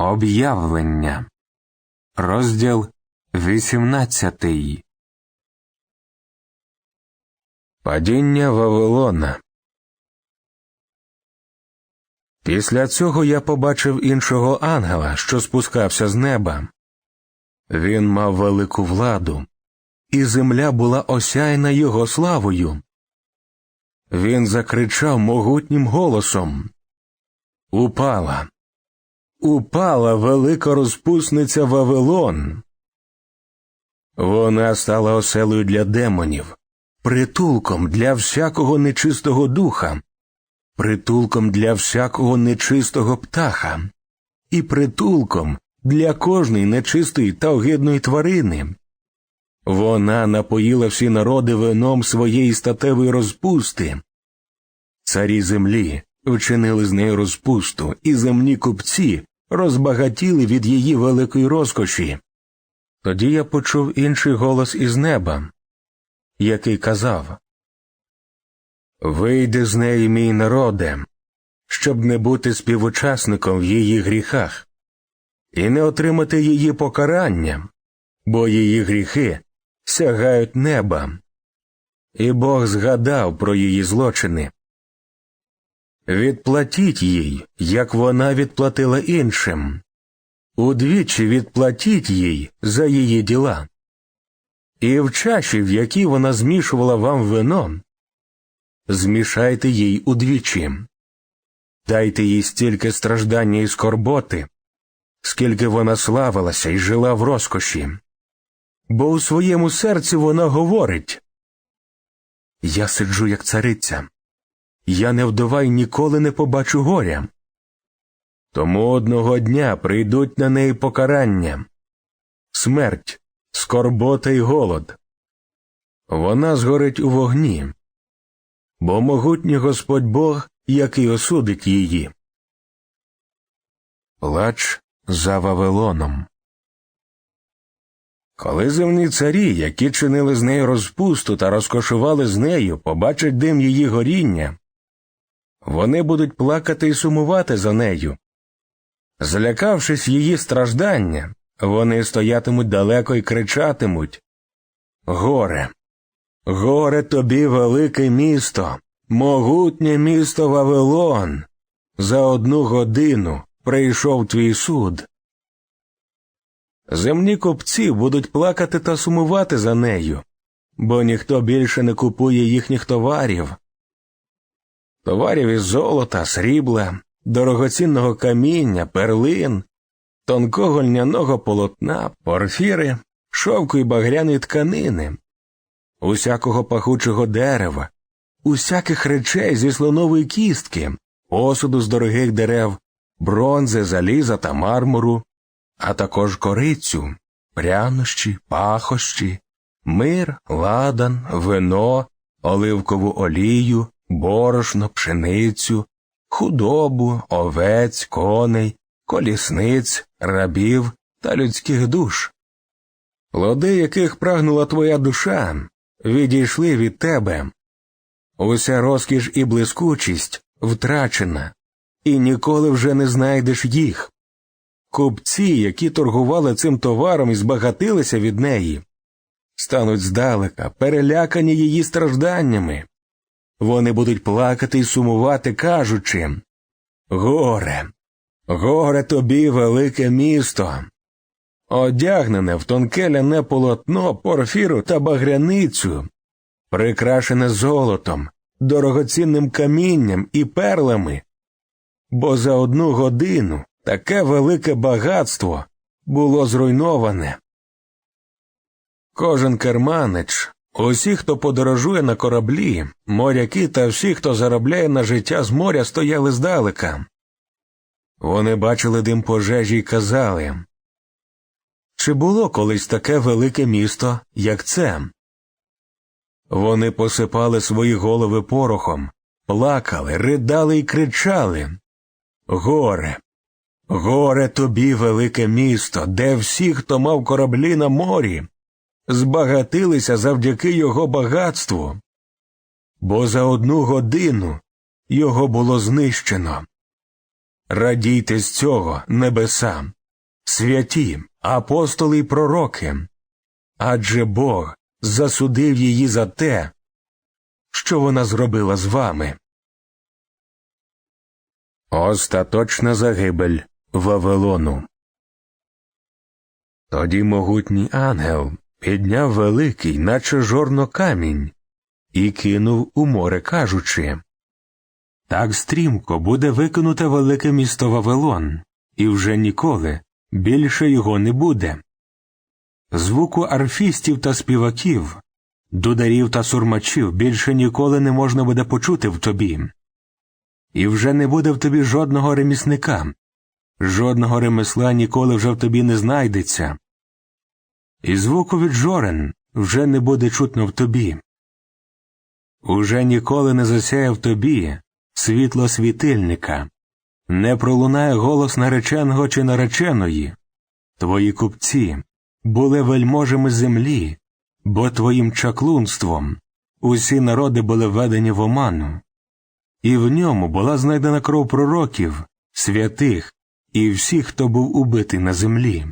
Об'явлення. Розділ 18. Падіння Вавилона. Після цього я побачив іншого ангела, що спускався з неба. Він мав велику владу, і земля була осяяна його славою. Він закричав могутнім голосом Упала. Упала велика розпусниця Вавилон. Вона стала оселою для демонів, притулком для всякого нечистого духа, притулком для всякого нечистого птаха, і притулком для кожної нечистої та огидної тварини. Вона напоїла всі народи вином своєї статевої розпусти. Царі землі вчинили з нею розпусту, і земні купці розбагатіли від її великої розкоші. Тоді я почув інший голос із неба, який казав Вийди з неї, мій народе, щоб не бути співучасником в її гріхах, і не отримати її покарання, бо її гріхи сягають неба, і Бог згадав про її злочини. Відплатіть їй, як вона відплатила іншим, удвічі відплатіть їй за її діла. І в чаші, в якій вона змішувала вам вино, змішайте їй удвічі, дайте їй стільки страждання і скорботи, скільки вона славилася і жила в розкоші, бо у своєму серці вона говорить Я сиджу, як цариця. Я не вдова й ніколи не побачу горя. Тому одного дня прийдуть на неї покарання, смерть, скорбота й голод. Вона згорить у вогні, бо могутній Господь Бог, який осудить її. Плач за Вавилоном. Коли земні царі, які чинили з нею розпусту та розкошували з нею, побачать дим її горіння, вони будуть плакати і сумувати за нею. Злякавшись її страждання, вони стоятимуть далеко і кричатимуть Горе, горе тобі, велике місто, могутнє місто Вавилон. За одну годину прийшов твій суд. Земні купці будуть плакати та сумувати за нею, бо ніхто більше не купує їхніх товарів товарів із золота, срібла, дорогоцінного каміння, перлин, тонкого льняного полотна, порфіри, шовку і багряної тканини, усякого пахучого дерева, усяких речей зі слонової кістки, посуду з дорогих дерев, бронзи, заліза та мармуру, а також корицю, прянощі, пахощі, мир, ладан, вино, оливкову олію, борошно, пшеницю, худобу, овець, коней, колісниць, рабів та людських душ. Плоди, яких прагнула твоя душа, відійшли від тебе. Уся розкіш і блискучість втрачена, і ніколи вже не знайдеш їх. Купці, які торгували цим товаром і збагатилися від неї, стануть здалека, перелякані її стражданнями. Вони будуть плакати й сумувати, кажучи Горе, горе тобі, велике місто, одягнене в тонке ляне полотно, порфіру та багряницю, прикрашене золотом, дорогоцінним камінням і перлами, бо за одну годину таке велике багатство було зруйноване. Кожен керманич Усі, хто подорожує на кораблі, моряки та всі, хто заробляє на життя з моря, стояли здалека. Вони бачили дим пожежі й казали чи було колись таке велике місто, як це? Вони посипали свої голови порохом, плакали, ридали й кричали Горе, горе тобі, велике місто, де всі, хто мав кораблі на морі, збагатилися завдяки його багатству, бо за одну годину його було знищено. Радійте з цього, небеса, святі, апостоли й пророки, адже Бог засудив її за те, що вона зробила з вами. Остаточна загибель Вавилону. Тоді могутній ангел підняв великий, наче жорно камінь, і кинув у море, кажучи Так стрімко буде викинуте велике місто Вавилон, і вже ніколи більше його не буде. Звуку арфістів та співаків, дударів та сурмачів більше ніколи не можна буде почути в тобі. І вже не буде в тобі жодного ремісника, жодного ремесла ніколи вже в тобі не знайдеться. І звуку від жорен вже не буде чутно в тобі. Уже ніколи не засяє в тобі світло світильника, не пролунає голос нареченого чи нареченої. Твої купці були вельможами землі, бо твоїм чаклунством усі народи були введені в оману, і в ньому була знайдена кров пророків, святих і всіх, хто був убитий на землі.